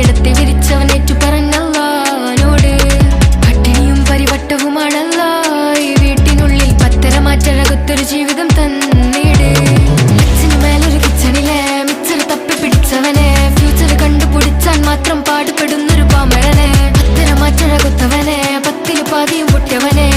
കിടത്തി വിരിച്ചവനേറ്റു പറഞ്ഞല്ലോട് പട്ടിണിയും പരിവട്ടവുമാണല്ലോ ഈ വീട്ടിനുള്ളിൽ പത്തര ജീവിതം തന്നീട്. അച്ഛന് മേലൊരു കിച്ചണിലെ മിച്ചർ തപ്പി പിടിച്ചവനെ ഫ്യൂച്ചർ കണ്ടുപിടിച്ചാൻ മാത്രം പാടുപെടുന്നൊരു പാമഴനെ. പത്തര മാറ്റഴകുത്തവനെ പത്തിനു പാതിയും പൊട്ടിയവനെ